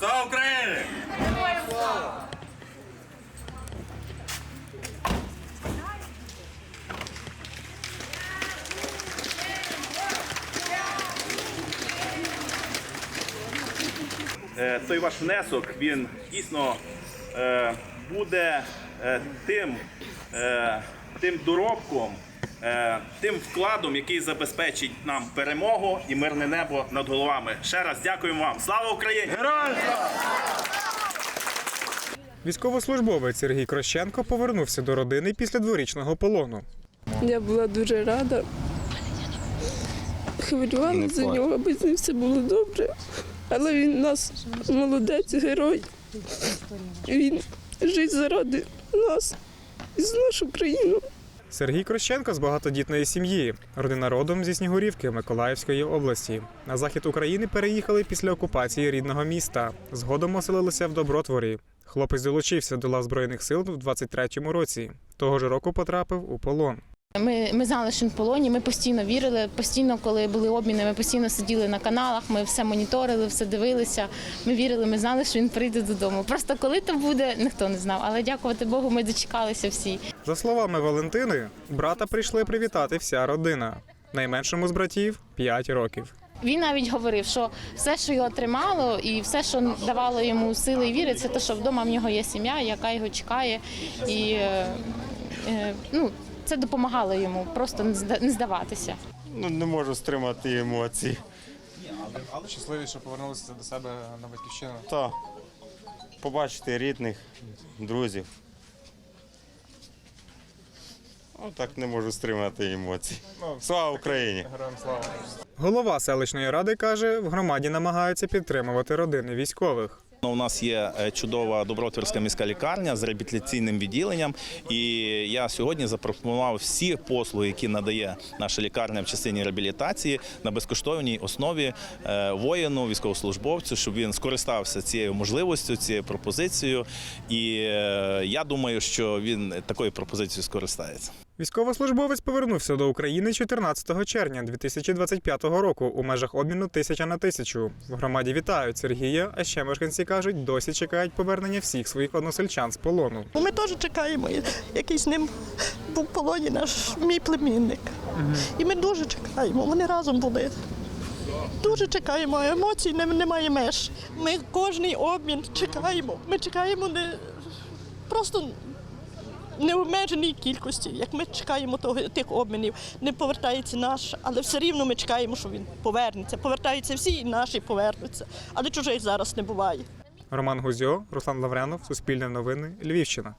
Слава Україні! Е, Той ваш внесок він дійсно е, буде е, тим, е, тим доробком, тим вкладом, який забезпечить нам перемогу і мирне небо над головами. Ще раз дякуємо вам. Слава Україні! Військовослужбовець Сергій Крощенко повернувся до родини після дворічного полону. Я була дуже рада. Хвилювалася за нього, аби з ним все було добре. Але він нас молодець, герой. Він жить заради нас і за нашу країну. Сергій Крощенко з багатодітної сім'ї. Родина родом зі Снігурівки Миколаївської області. На захід України переїхали після окупації рідного міста. Згодом оселилися в Добротворі. Хлопець долучився до лав Збройних сил в 23-му році. Того ж року потрапив у полон. Ми, ми знали, що він в полоні. Ми постійно вірили. Постійно, коли були обміни, ми постійно сиділи на каналах. Ми все моніторили, все дивилися. Ми вірили, ми знали, що він прийде додому. Просто коли то буде, ніхто не знав. Але дякувати Богу, ми дочекалися всі. За словами Валентини, брата прийшли привітати вся родина. Найменшому з братів 5 років. Він навіть говорив, що все, що його тримало, і все, що давало йому сили і віри, це те, що вдома в нього є сім'я, яка його чекає, і е, е, ну, це допомагало йому просто не здаватися. Ну, не можу стримати емоції. Але щасливі, що повернулися до себе на батьківщину. Та побачити рідних, друзів. Ну, так не можу стримати емоцій. Слава Україні! Героям слава. Голова селищної ради каже, в громаді намагаються підтримувати родини військових. Ну, У нас є е, чудова добротворська міська лікарня з реабілітаційним відділенням. І я сьогодні запропонував всі послуги, які надає наша лікарня в частині реабілітації на безкоштовній основі е, воїну, військовослужбовцю, щоб він скористався цією можливістю, цією пропозицією. І е, я думаю, що він такою пропозицією скористається. Військовослужбовець повернувся до України 14 червня 2025 року у межах обміну тисяча на тисячу. В громаді вітають Сергія, а ще мешканці кажуть, досі чекають повернення всіх своїх односельчан з полону. Ну, Ми теж чекаємо, який з ним був в полоні наш мій племінник. І ми дуже чекаємо. Вони разом були. Дуже чекаємо, емоцій не- немає меж. Ми кожний обмін чекаємо. Ми чекаємо не просто необмеженій кількості. Як ми чекаємо того, тих обмінів, не повертається наш, але все рівно ми чекаємо, що він повернеться. Повертаються всі, і наші повернуться. Але чужих зараз не буває. Роман Гузьо, Руслан Лаврянов, Суспільне новини, Львівщина.